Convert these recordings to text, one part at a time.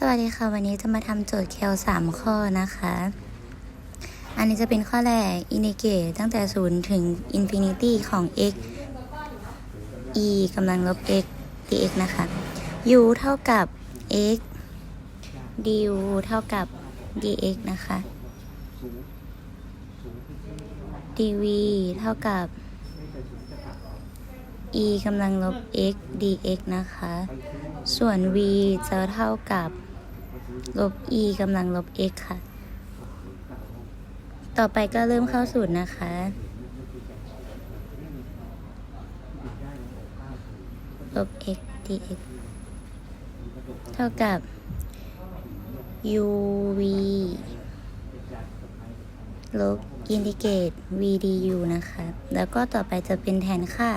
สวัสดีค่ะ วันนี้จะมาทำโจทย์แคลสามข้อนะคะ อันนี้จะเป็นข้อแรก indicate ตั้งแต่0ถึง infinity ของ x e กำลังลบ x dx นะคะ u เท่ากับ x du เท่ากับ dx นะคะ dv เท่ากับ e กำลังลบ x dx นะคะ ส่วน v จะเท่ากับ ลบ e กำลังลบ x ค่ะ ต่อไปก็เริ่มเข้าสูตรนะคะ ลบ x dx เท่ากับ uv ลบอินทิเกรต v du นะคะ แล้วก็ต่อไปจะเป็นแทนค่า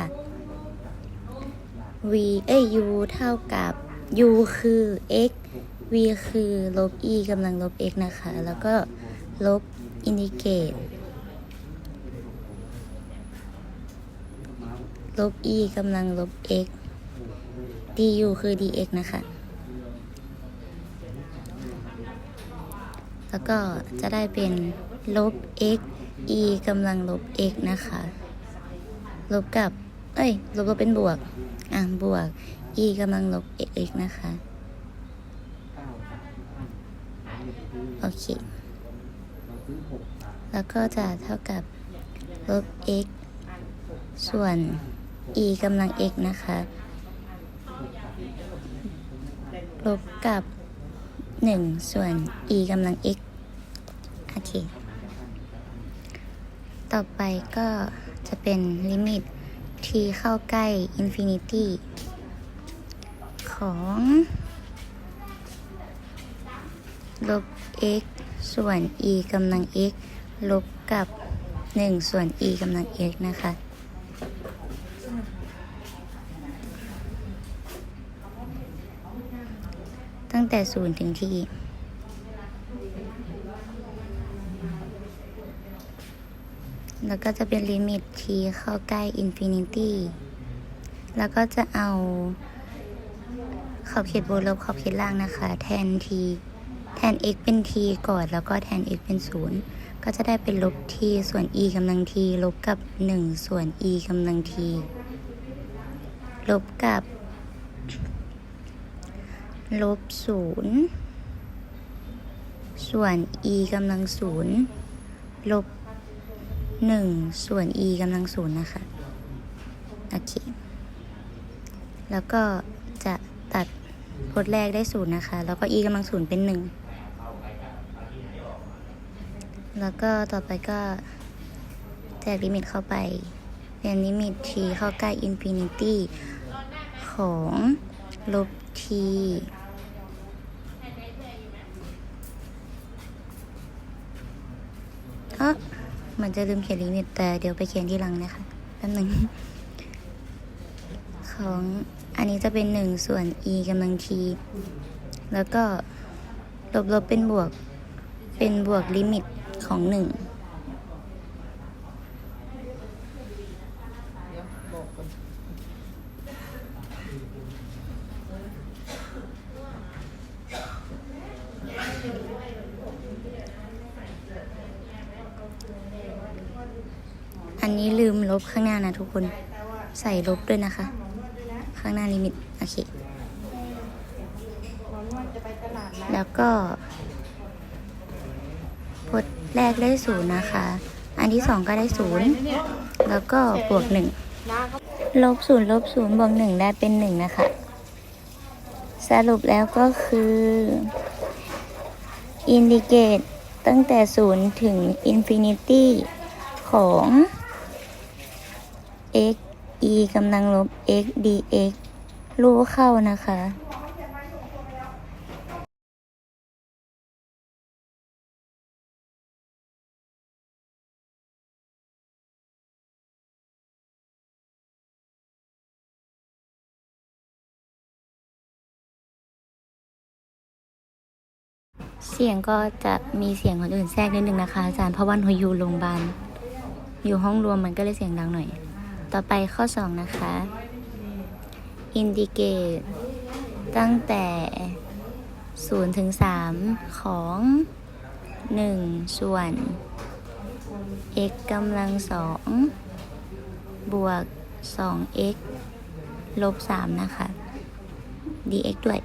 v เอ้ย u เท่ากับ u คือ x v คือลบ e กำลังลบ x นะคะ แล้วก็ลบอินดิเกตลบ e กำลังลบ x du คือ dx นะคะ แล้วก็จะได้เป็นลบ x e กำลังลบ x นะคะ ลบกับ เอ้ย ลบลบเป็นบวก อะ บวก e กำลังลบ x นะคะ โอเค แล้วก็จะเท่ากับลบ x ส่วน e กำลัง x นะคะ ลบกับ 1 ส่วน e กำลัง x โอเค ต่อไปก็จะเป็นลิมิต t เข้าใกล้ infinity ของ ลบ x ส่วน e กำลัง x ลบกับ 1 ส่วน e กำลัง x นะคะ ตั้งแต่ 0 ถึงที่แล้วก็จะเป็นลิมิต t เข้าใกล้ infinity แล้วก็จะเอาขอบเขตบนลบขอบเขตล่างนะคะ แทน t แทน x เป็น t ก่อนแล้วก็แทน x เป็น 0 ก็จะได้เป็นลบ t ส่วน e กำลัง t ลบกับ 1 ส่วน e กำลัง t ลบกับลบ 0 ส่วน e กำลัง 0 ลบ 1 ส่วน e กำลัง 0 นะคะ โอเค แล้วก็จะตัดพจน์แรกได้ศูนะคะ แล้วก็ e กำลังศูนย์เป็นหนึ่ง แล้วก็ต่อไปก็แจกลิมิตเข้าไป เป็นลิมิต t เข้าใกล้ infinity ของลบ t เออมันจะลืมเขียนลิมิตแต่เดี๋ยวไปเขียนที่หลังนะคะแป๊บหนึ่งของอันนี้จะเป็นหนึ่งส่วน e กำลัง t แล้วก็ลบลบเป็นบวก เป็นบวกลิมิต ของหนึ่งอันนี้ลืมลบข้างหน้านะทุกคน ใส่ลบด้วยนะคะ ข้างหน้าลิมิต โอเค แล้วก็ แรกได้ศูนย์นะคะ อันที่สองก็ได้ศูนย์แล้วก็บวกหนึ่งลบศูนย์ลบศูนย์บวกหนึ่งได้เป็นหนึ่งนะคะ สรุปแล้วก็คืออินดิเกตตั้งแต่ศูนย์ถึงอินฟินิตี้ของ x e กำลังลบ x dx รู้เข้านะคะ เสียงก็จะมีเสียงคนอื่นแทรกนิดนึงนะคะอาจารย์เพราะว่าหนูอยู่โรงพยาบาลอยู่ห้องรวมมันก็เลยเสียงดังหน่อย ต่อไปข้อ 2 นะคะ indicate ตั้งแต่0ถึง3ของ 1 ส่วน x กำลังสองบวก 2x ลบ 3 นะคะ dx ด้วย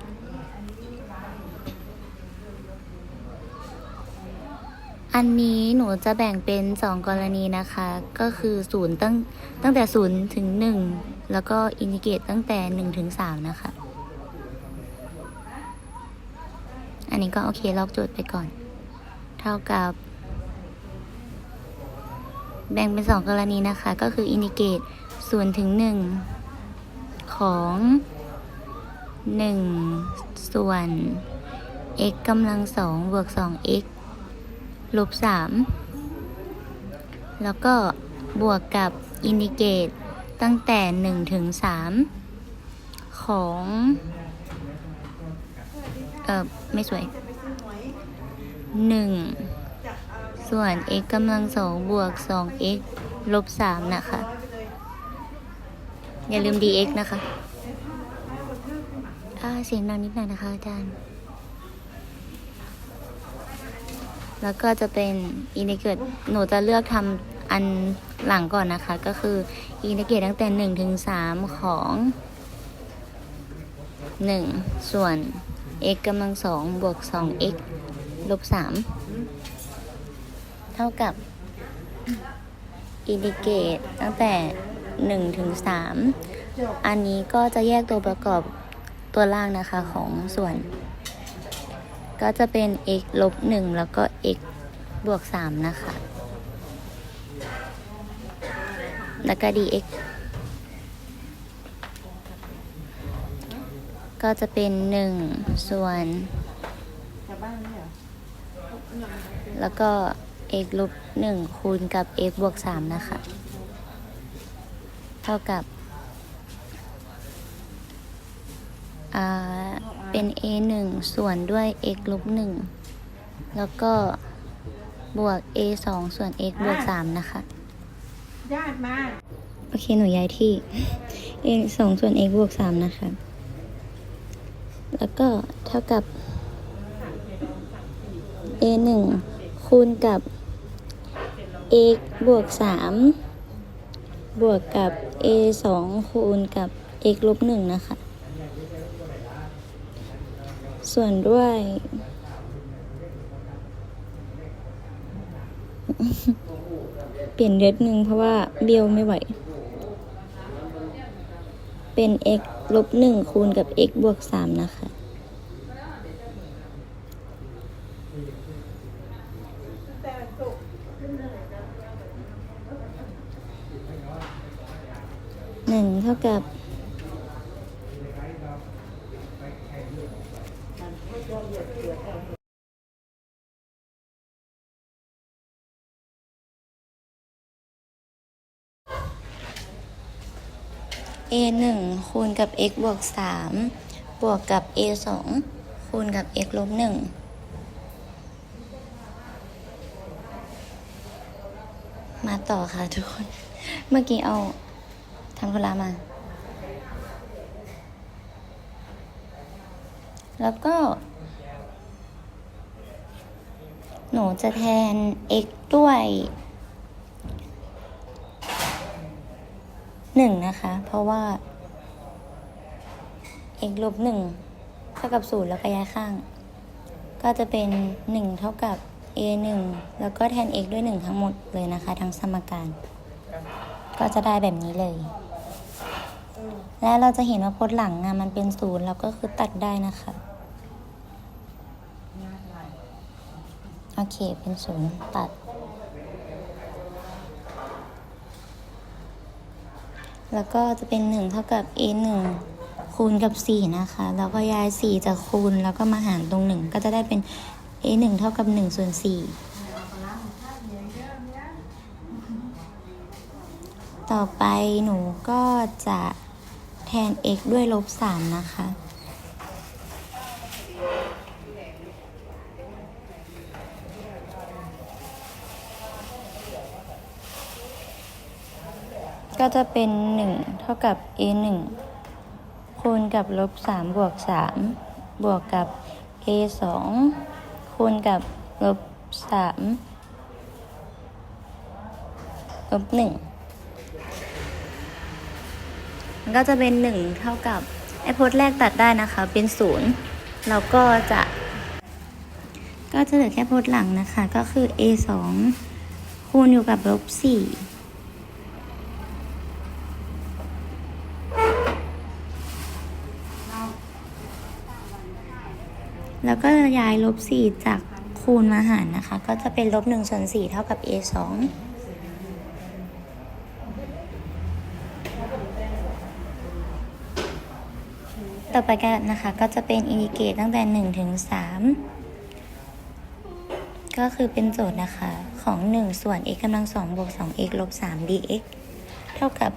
อันนี้หนูจะแบ่งเป็น 2 กรณีนะคะ ก็คือ0ตั้งตั้งแต่0ถึง 1 แล้วก็อินทิเกตตั้งแต่ 1 ถึง 3 นะคะ อันนี้ก็โอเคลอกโจทย์ไปก่อน เท่ากับ แบ่งเป็น 2 กรณีนะคะ ก็คืออินทิเกรต0ถึง 1 ของ 1 ส่วน x กำลัง2บวก 2x ลบสามแล้วก็บวกกับอินดิเกตตั้งแต่หนึ่งถึงสามของเออไม่สวยหนึ่งส่วน x กำลังสองบวกสอง x ลบสามนะคะ อย่าลืม dx นะคะ อ่าเสียงดังนิดหน่อยนะคะอาจารย์ แล้วก็จะเป็นอินทิเกตหนูจะเลือกทำอันหลังก่อนนะคะ ก็คืออินทิเกตตั้งแต่หนึ่งถึงสามของหนึ่งส่วน x กำลังสองบวกสอง x ลบสามเท่ากับอินทิเกตตั้งแต่หนึ่งถึงสามอันนี้ก็จะแยกตัวประกอบตัวล่างนะคะของส่วน ก็จะเป็น x ลบหนึ่งแล้วก็ x บวกสามนะคะ แล้วก็ dx ก็จะเป็นหนึ่งส่วน แล้วก็ x ลบหนึ่งคูณกับ x บวกสามนะคะ เท่ากับอ่า เป็น a หนึ่งส่วนด้วย x ลบหนึ่งแล้วก็บวก a สองส่วน x บวกสามนะคะ ญาติมา โอเค หนูย้ายที่ a สองส่วน x บวกสามนะคะ แล้วก็เท่ากับ a หนึ่งคูณกับ x บวกสามบวกกับ a สองคูณกับ x ลบหนึ่งนะคะ ส่วนด้วย เปลี่ยนเรดหนึ่งเพราะว่าเบี้ยวไม่ไหว เป็น x ลบหนึ่งคูณกับ x บวกสามนะคะ หนึ่งเท่ากับ a หนึ่งคูณกับ x บวกสามบวกกับ a สองคูณกับ x ลบหนึ่งมาต่อค่ะทุกคน เมื่อกี้เอาทำธุระมา แล้วก็ หนูจะแทน x ด้วยหนึ่งนะคะ เพราะว่า x ลบหนึ่งเท่ากับศูนย์แล้วก็ย้ายข้าง ก็จะเป็นหนึ่งเท่ากับ a หนึ่งแล้วก็แทน x ด้วยหนึ่งทั้งหมดเลยนะคะ ทั้งสมการ ก็จะได้แบบนี้เลย และเราจะเห็นว่าพจน์หลังอะมันเป็นศูนย์แล้วก็คือตัดได้นะคะ โอเค เป็นศูนย์ตัด แล้วก็จะเป็นหนึ่งเท่ากับ a หนึ่งคูณกับสี่นะคะ แล้วก็ย้ายสี่จากคูณ แล้วก็มาหารตรงหนึ่งก็จะได้เป็น a หนึ่งเท่ากับหนึ่งส่วนสี่ต่อไปหนูก็จะแทน x ด้วยลบสามนะคะ ก็จะเป็นหนึ่งเท่ากับ a หนึ่งคูณกับลบสามบวกสามบวกกับ a สองคูณกับลบสามลบหนึ่งมันก็จะเป็นหนึ่งเท่ากับ ไอ้พจน์แรกตัดได้นะคะ เป็นศูนย์เราก็จะ ก็จะเหลือแค่พจน์หลังนะคะ ก็คือ a สองคูณอยู่กับลบสี่ แล้วก็ย้ายลบสี่จากคูณมาหารนะคะ ก็จะเป็นลบหนึ่งส่วนสี่เท่ากับ a สองต่อไปกันนะคะก็จะเป็นอินดิเกตตั้งแต่หนึ่งถึงสามก็คือเป็นโจทย์นะคะของหนึ่งส่วน x กำลังสองบวกสอง x ลบสาม dx เท่ากับ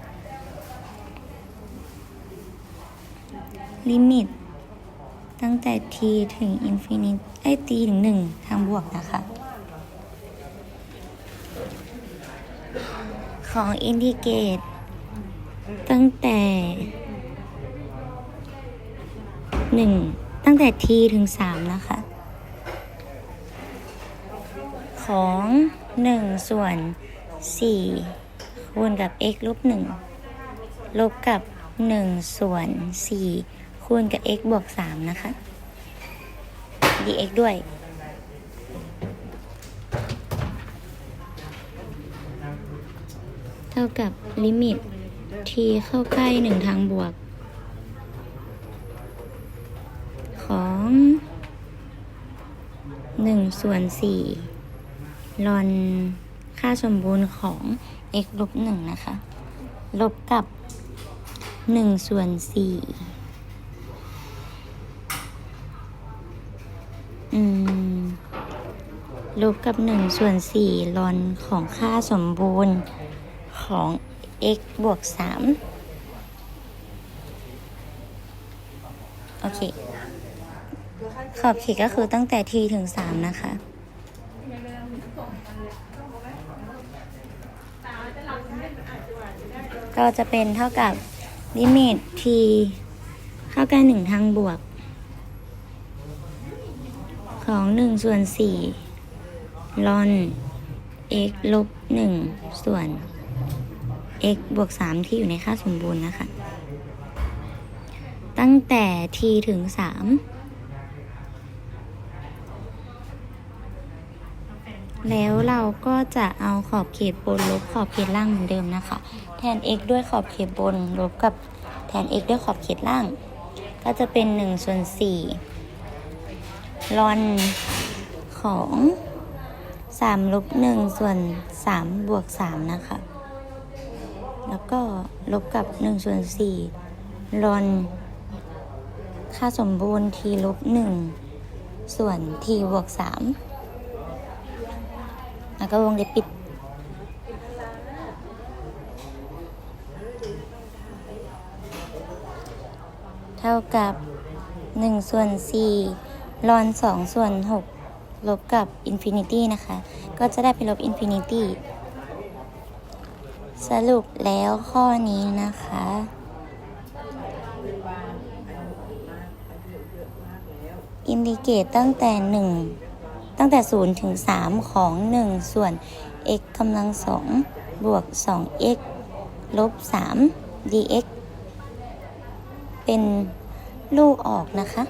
ลิมิต ตั้งแต่ t ถึง infinity ไอ้ t ถึงหนึ่งทางบวกนะคะ ของอินทิเกตตั้งแต่หนึ่งตั้งแต่ t ถึงสามนะคะ ของหนึ่งส่วนสี่คูณกับ x ลบหนึ่งลบกับหนึ่งส่วนสี่ คูณกับ x บวก 3 นะคะ dx ด้วย เท่ากับลิมิต t เข้าใกล้ 1 ทางบวก ของ 1 ส่วน 4 ลอนค่าสมบูรณ์ของ x ลบ 1 นะคะ ลบกับ 1 ส่วน 4 ลบกับหนึ่งส่วนสี่ลอนของค่าสมบูรณ์ของ x บวกสามโอเค ขอบเขตก็คือตั้งแต่ t ถึงสามนะคะก็จะเป็นเท่ากับลิมิต t เข้าใกล้หนึ่งทางบวก ของหนึ่งส่วนสี่ลอน x ลบหนึ่งส่วน x บวกสามที่อยู่ในค่าสมบูรณ์นะคะ ตั้งแต่ t ถึงสามแล้วเราก็จะเอาขอบเขตบนลบขอบเขตล่างเหมือนเดิมนะคะ แทน x ด้วยขอบเขตบนลบกับแทน x ด้วยขอบเขตล่าง ก็จะเป็นหนึ่งส่วนสี่ ลอนของสามลบหนึ่งส่วนสามบวกสามนะคะ แล้วก็ลบกับหนึ่งส่วนสี่ลอน ค่าสมบูรณ์ t ลบหนึ่งส่วน t บวกสามแล้วก็วงเล็บปิดเท่ากับหนึ่งส่วนสี่ ลอนสองส่วนหกลบกับอินฟินิตี้นะคะ ก็จะได้เป็นลบอินฟินิตี้สรุปแล้วข้อนี้นะคะ อินดิเกตตั้งแต่หนึ่งตั้งแต่ศูนย์ถึงสามของหนึ่งส่วน x กำลังสองบวกสอง x ลบสาม dx เป็นลูกออกนะคะ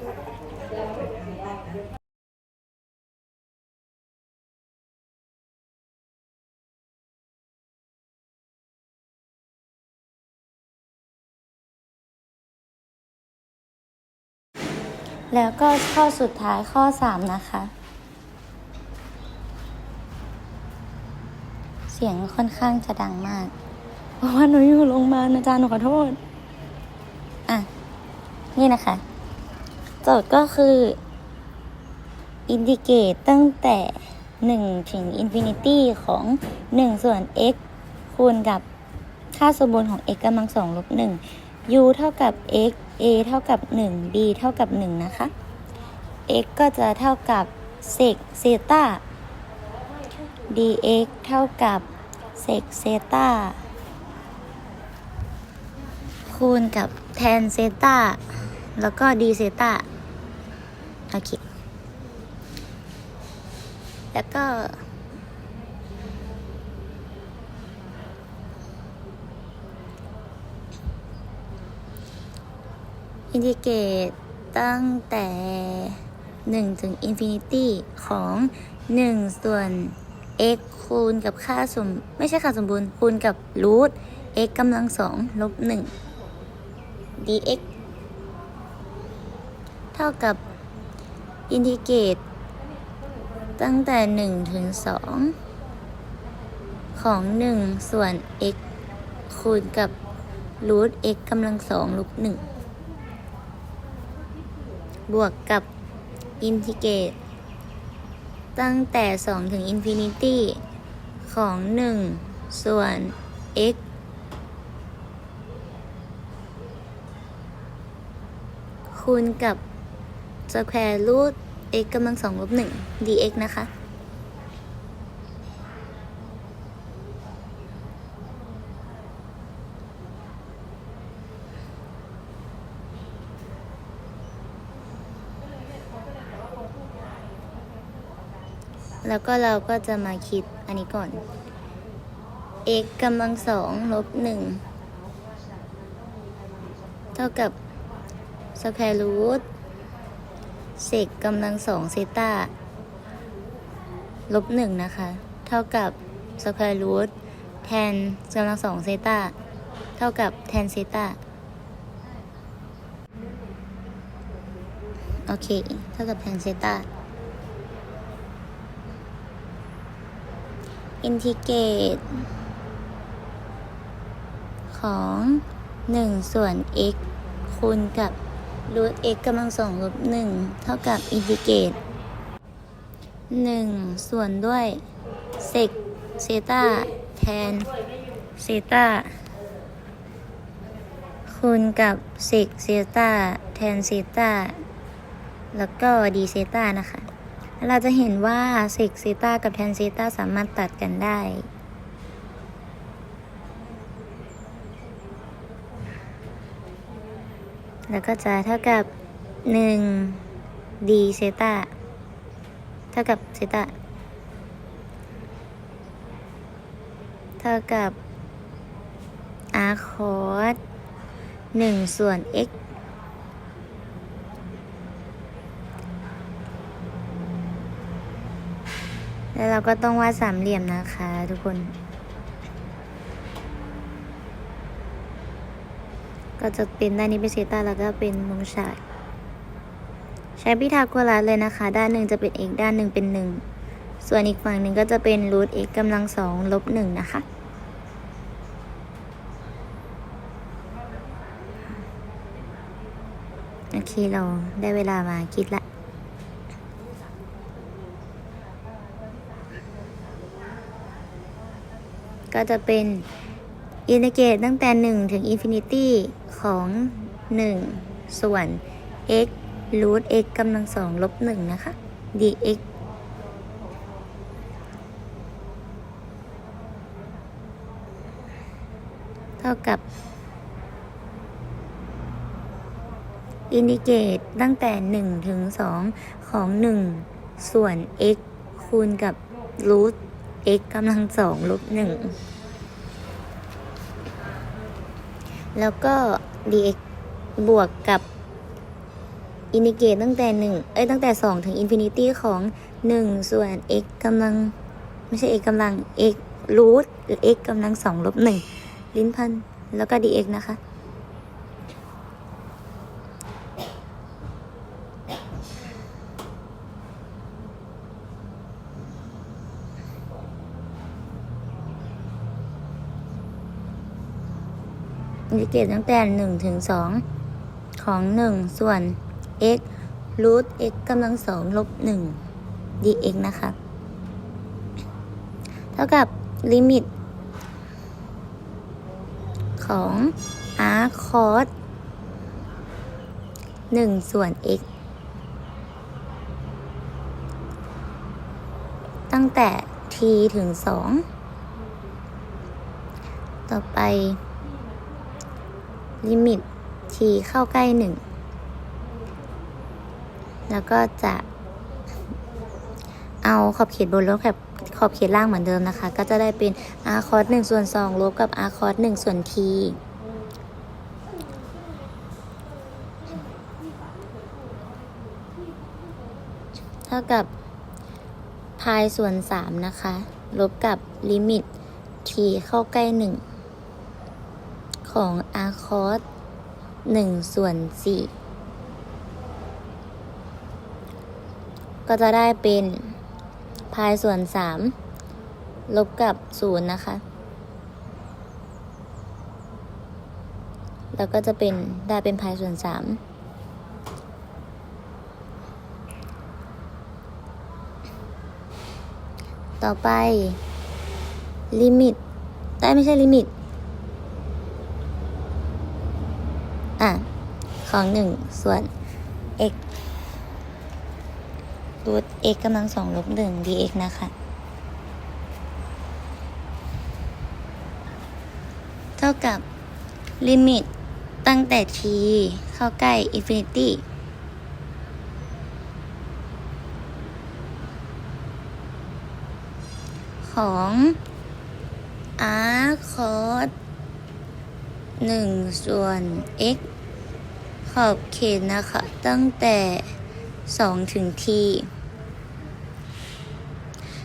แล้วก็ข้อสุดท้ายข้อ 3 นะคะ เสียงค่อนข้างจะดังมาก เพราะว่าหนูอยู่โรงพยาบาลอาจารย์หนูขอโทษ อะ นี่นะคะ โจทย์ก็คือ อินดิเกตตั้งแต่ 1 ถึงอินฟินิตี้ของ 1 ส่วน x คูณกับค่าสมบูรณ์ของ x กำลังสองลบ1 u เท่ากับ x a เท่ากับ 1 b เท่ากับ 1 นะคะ x ก็จะเท่ากับเซกเซต้า dx เท่ากับเซกเซต้าคูณกับแทนเซต้าแล้วก็ d เซต้าโอเค แล้วก็ อินทิเกรตตั้งแต่ 1 ถึงอินฟินิตี้ของ 1 ส่วน x คูณกับค่าสม ไม่ใช่ค่าสมบูรณ์ คูณกับรูท x กำลังสองลบ 1 dx เท่ากับอินทิเกรตตั้งแต่ 1 ถึง 2 ของ 1 ส่วน x คูณกับรูท x กำลังสองลบ1 บวกกับอินทิเกรตตั้งแต่ 2 ถึงอินฟินิตี้ ของ 1 ส่วน x คูณกับสแควร์รูท x กำลังสองลบ1 dx นะคะ แล้วก็เราก็จะมาคิดอันนี้ก่อน x กำลังสองลบหนึ่งเท่ากับ square root เศษกำลังสองเซต้าลบหนึ่งนะคะ เท่ากับ square root แทนกำลังสองเซต้าเท่ากับแทนเซต้าโอเค เท่ากับแทนเซต้า อินทิเกรตของ 1 ส่วน x คูณกับรูท x กำลังสองลบ1เท่ากับอินทิเกรต1 ส่วนด้วยเซกเซตาแทนเซตาคูณกับเซกเซตาแทนเซตาแล้วก็ดีเซตานะคะ เราจะเห็นว่าเซกเซตากับแทนเซตาสามารถตัดกันได้ แล้วก็จะเท่ากับ 1 d เซตาเท่ากับเซตาเท่ากับ r cos 1ส่วน x แล้วเราก็ต้องวาดสามเหลี่ยมนะคะทุกคน ก็จะเป็นด้านนี้เป็นเซต้าแล้วก็เป็นมุมฉากใช้พิทาโกรัสเลยนะคะ ด้านหนึ่งจะเป็น x ด้านหนึ่งเป็นหนึ่งส่วนอีกฝั่งหนึ่งก็จะเป็นรูท x กำลังสองลบหนึ่งนะคะโอเคเราได้เวลามาคิดละ ก็จะเป็นอินทิเกรตตั้งแต่ 1 ถึงอินฟินิตี้ของ 1 ส่วน x รูท x กำลังสองลบ1นะคะ dx เท่ากับ อินทิเกรตตั้งแต่ 1 ถึง 2 ของ 1 ส่วน x คูณกับรูท x กำลังสองลบหนึ่งแล้วก็ dx บวกกับอินทิเกรตตั้งแต่หนึ่งเอ้ยตั้งแต่สองถึงอินฟินิตี้ของหนึ่งส่วน x กำลัง ไม่ใช่ x กำลัง x รูท x กำลังสองลบหนึ่งลิ้นพัน แล้วก็ dx นะคะ เกตตั้งแต่หนึ่งถึงสองของหนึ่งส่วน x รูท x กำลังสองลบหนึ่ง dx นะคะ เท่ากับลิมิต ของ r cos หนึ่งส่วน x ตั้งแต่ t ถึงสองต่อไป ลิมิต t เข้าใกล้หนึ่ง แล้วก็จะเอาขอบเขตบนลบกับขอบเขตล่างเหมือนเดิมนะคะ ก็จะได้เป็น r cos 1ส่วน2ลบกับ r cos 1ส่วน t เท่ากับพายส่วน3นะคะ ลบกับลิมิต t เข้าใกล้1 ของ r cos 1ส่วน4ก็จะได้เป็นพายส่วน3ลบกับ0นย์นะคะ แล้วก็จะเป็นได้เป็นพายส่วน3ต่อไป ลิมิต ได้ไม่ใช่ลิมิต อะ ข องหนึ่งส่วน x รูท x กำลังสองลบหนึ่ง dx นะคะเท่ากับลิมิตตั้งแต่ t เข้าใกล้ infinity ของ r cos หนึ่งส่วน x อบเขตนะคะ ตั้งแต่2ถึง t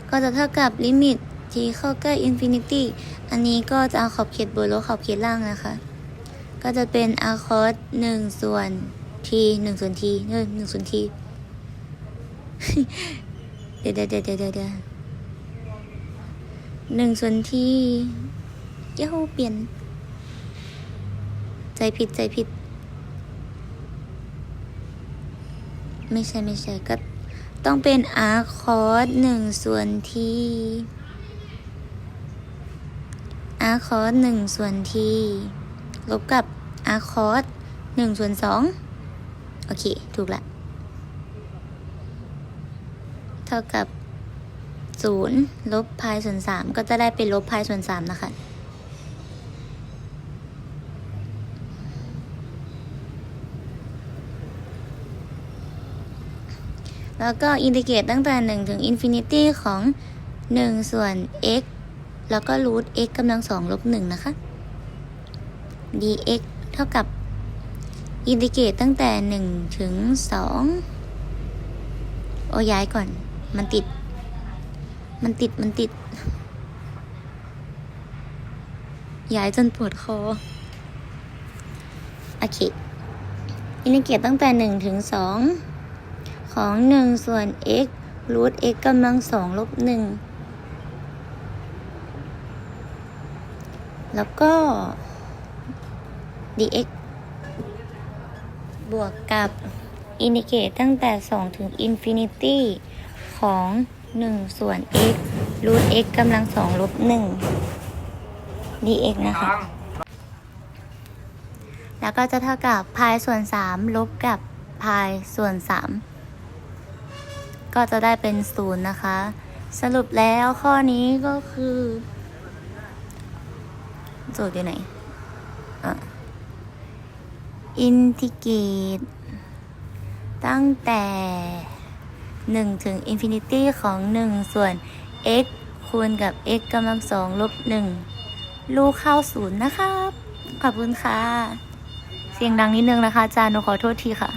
ก็จะเท่ากับลิมิต t เข้าใกล้ infinity อันนี้ก็จะเอาขอบเขตบนลบขอบเขตล่างนะคะ ก็จะเป็น r cos หนึ่งส่วน t หนึ่งส่วน t เออหนึ่งส่วน t เดี๋ยวเดี๋ยวเดี๋ยวเดี๋ยวเดี๋ยวหนึ่งส่วนที่เย้าเปลี่ยน ใจผิดใจผิด ไม่ใช่ไม่ใช่ก็ต้องเป็น r cos หนึ่งส่วนที่ r cos หนึ่งส่วนทีลบกับ r cos หนึ่งส่วนสองโอเค ถูกละ เท่ากับศูนย์ลบพายส่วนสามก็จะได้เป็นลบพายส่วนสามนะคะ แล้วก็อินทิเกรตตั้งแต่ 1 ถึงอินฟินิตี้ของ 1 ส่วน x แล้วก็รูท x กำลังสองลบ1นะคะ dx เท่ากับอินทิเกรตตั้งแต่ 1 ถึง 2 โอ้ย้ายก่อน มันติด มันติด มันติด ย้ายจนปวดคอ โอเค อินทิเกรตตั้งแต่ 1 ถึง 2 ของ 1 ส่วน x รูท x กำลังสองลบ1แล้วก็ dx บวกกับอินดิเกตตั้งแต่ 2 ถึงอินฟินิตี้ของ 1 ส่วน x รูท x กำลังสองลบ1 dx นะคะ แล้วก็จะเท่ากับพายส่วน 3 ลบกับพายส่วน 3 ก็จะได้เป็นศูนย์นะคะ สรุปแล้วข้อนี้ก็คือ โจทย์อยู่ไหนอินทิเกรตตั้งแต่ 1 ถึงอินฟินิตี้ของ 1 ส่วน x คูณกับ x กำลังสองลบ 1 ลูกเข้าศูนย์นะครับ ขอบคุณค่ะ เสียงดังนิดนึงนะคะอาจารย์หนูขอโทษทีค่ะ